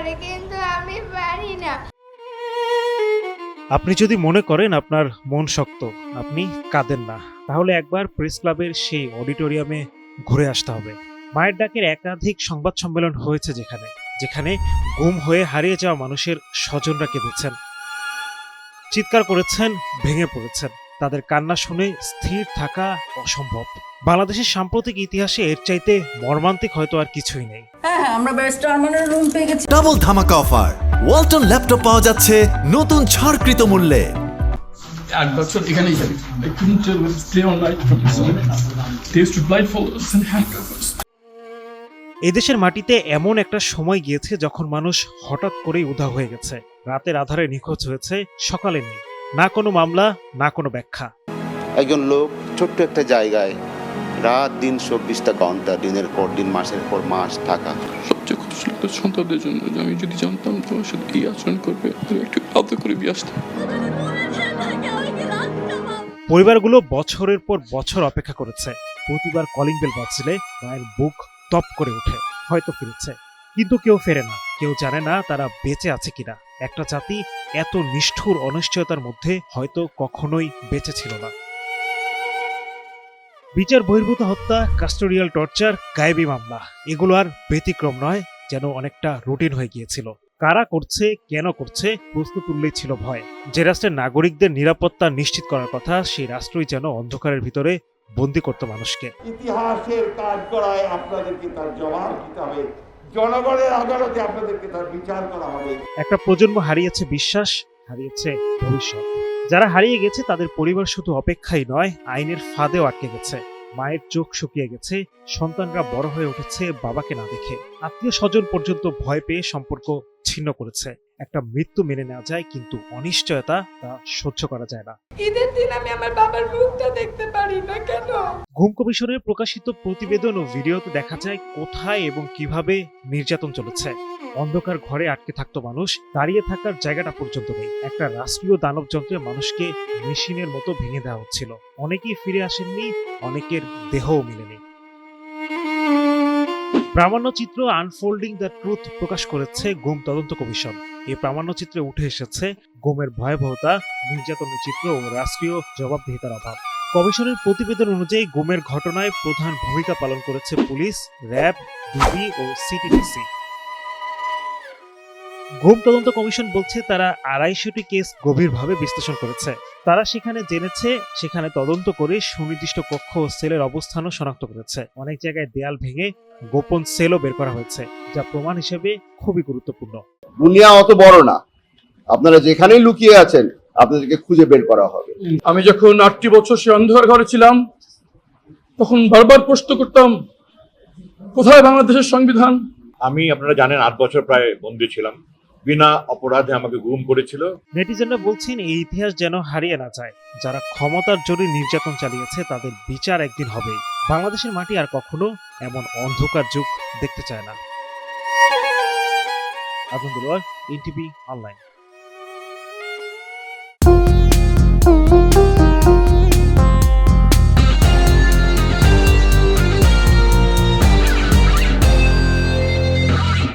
করে কিন্তু আমি পারি না। আপনি যদি মনে করেন আপনার মন শক্ত, আপনি কাঁদেন না। তাহলে একবার প্রেস ক্লাবের সেই অডিটোরিয়ামে ঘুরে আসতে হবে। মায়ের ডাকের একাধিক সংবাদ সম্মেলন হয়েছে যেখানে যেখানে গুম হয়ে হারিয়ে যাওয়া মানুষের স্বজনরা কেঁদেছেন। চিৎকার করেছেন, ভেঙে পড়েছেন। তাদের কান্না শুনে স্থির থাকা অসম্ভব। বাংলাদেশের সাম্প্রতিক ইতিহাসে এর চাইতে মর্মান্তিক হয়তো আর কিছুই নেই। হ্যাঁ হ্যাঁ আমরা ব্যারিস্টার আরমানের রুম পেয়ে গেছি। ডাবল ধামাকা অফার ওয়ালটন ল্যাপটপ পাওয়া যাচ্ছে নতুন ছাড়কৃত মূল্যে। এক বছর এখানেই যাবে handcuff us. এদেশের মাটিতে এমন একটা সময় গিয়েছে যখন মানুষ হঠাৎ করেই উধাও হয়ে গেছে। রাতের আধারে নিখোঁজ হয়েছে সকালে নেই না কোনো মামলা না কোনো ব্যাখ্যা। একজন লোক ছোট্ট একটা জায়গায় রাত দিন চব্বিশটা ঘণ্টা দিনের পর দিন মাসের পর মাস থাকা। সবচেয়ে কষ্ট লাগতো সন্তানদের জন্য যে আমি যদি জানতাম তোমার সাথে এই আচরণ করবে একটু আলাদা করে আসতাম। পরিবারগুলো বছরের পর বছর অপেক্ষা করেছে। প্রতিবার কলিং বেল বাজলে মায়ের বুক টপ করে ওঠে হয়তো ফিরেছে। কিন্তু কেউ ফেরে না। কেউ জানে না তারা বেঁচে আছে কিনা। একটা জাতি এত নিষ্ঠুর অনিশ্চয়তার মধ্যে হয়তো কখনোই বেঁচে ছিল না। বিচার বহির্ভূত হত্যা কাস্টোডিয়াল টর্চার গায়েবী মামলা এগুলো আর ব্যতিক্রম নয় যেন অনেকটা রুটিন হয়ে গিয়েছিল। কারা করছে কেন করছে প্রশ্ন তুললেই ছিল ভয়। যে রাষ্ট্রের নাগরিকদের নিরাপত্তা নিশ্চিত করার কথা সেই রাষ্ট্রই যেন অন্ধকারের ভিতরে বন্দি করতো মানুষকে। ইতিহাসের কাজ করায় আপনাদেরকে তার জবাব দিতে হবে। জনগণের আদালতে আপনাদেরকে তার বিচার করা হবে। একটা প্রজন্ম হারিয়েছে বিশ্বাস হারিয়েছে ভবিষ্যৎ। যারা হারিয়ে গেছে, তাদের পরিবার শুধু অপেক্ষাই নয়, আইনের ফাঁদেও আটকে গেছে। মায়ের চোখ শুকিয়ে গেছে, সন্তানরা বড় হয়ে উঠেছে বাবাকে না দেখে। আত্মীয় স্বজন পর্যন্ত ভয় পেয়ে সম্পর্ক ছিন্ন করেছে। একটা মৃত্যু মেনে নেওয়া যায় কিন্তু অনিশ্চয়তা তা সহ্য করা যায় না। ঈদের দিন আমি আমার বাবার মুখটা দেখতে পারি না কেন? ঘুম কমিশনের প্রকাশিত প্রতিবেদন ও ভিডিওতে দেখা যায় কোথায় এবং কীভাবে নির্যাতন চলেছে। অন্ধকার ঘরে আটকে থাকতো মানুষ দাঁড়িয়ে থাকার জায়গাটা পর্যন্ত নেই। একটা রাষ্ট্রীয় দানব যন্ত্রে মানুষকে মেশিনের মতো ভেঙে দেওয়া হচ্ছিল। অনেকেই ফিরে আসেননি অনেকের দেহও মেলেনি। প্রামাণ্যচিত্র আনফোল্ডিং দ্য ট্রুথ প্রকাশ করেছে গুম তদন্ত কমিশন। এই প্রামাণ্যচিত্রে উঠে এসেছে গোমের ভয়াবহতা, নির্যাতনের চিত্র ও রাষ্ট্রীয় জবাবদিহিতার অভাব। কমিশনের প্রতিবেদন অনুযায়ী গোমের ঘটনায় প্রধান ভূমিকা পালন করেছে পুলিশ, র্যাব, ডিবি ও সিটিডিসি। গুম তদন্ত কমিশন বলছে তারা আড়াইশোটি কেস গভীরভাবে বিশ্লেষণ করেছে। তারা সেখানে জেনেছে সেখানে তদন্ত করে সুনির্দিষ্ট কক্ষ ও সেলের অবস্থানও শনাক্ত করেছে। অনেক জায়গায় দেয়াল ভেঙে গোপন সেলও বের করা হয়েছে যা প্রমাণ হিসেবে খুবই গুরুত্বপূর্ণ। দুনিয়া অত বড় না। আপনারা যেখানেই লুকিয়ে আছেন আপনাদেরকে খুঁজে বের করা হবে। আমি যখন আটটি বছর সে অন্ধকার ঘরে ছিলাম তখন বারবার প্রশ্ন করতাম কোথায় বাংলাদেশের সংবিধান? আমি আপনারা জানেন আট বছর প্রায় বন্দি ছিলাম। বিনা অপরাধে আমাকে গুম করেছিল। নেটিজেনরা বলছেন, এই ইতিহাস যেন হারিয়ে না যায়। যারা ক্ষমতার জোরে নির্যাতন চালিয়েছে, তাদের বিচার একদিন হবে। বাংলাদেশের মাটি আর কখনো এমন অন্ধকার যুগ দেখতে চায় না। আব্দুল ইনটিভি অনলাইন।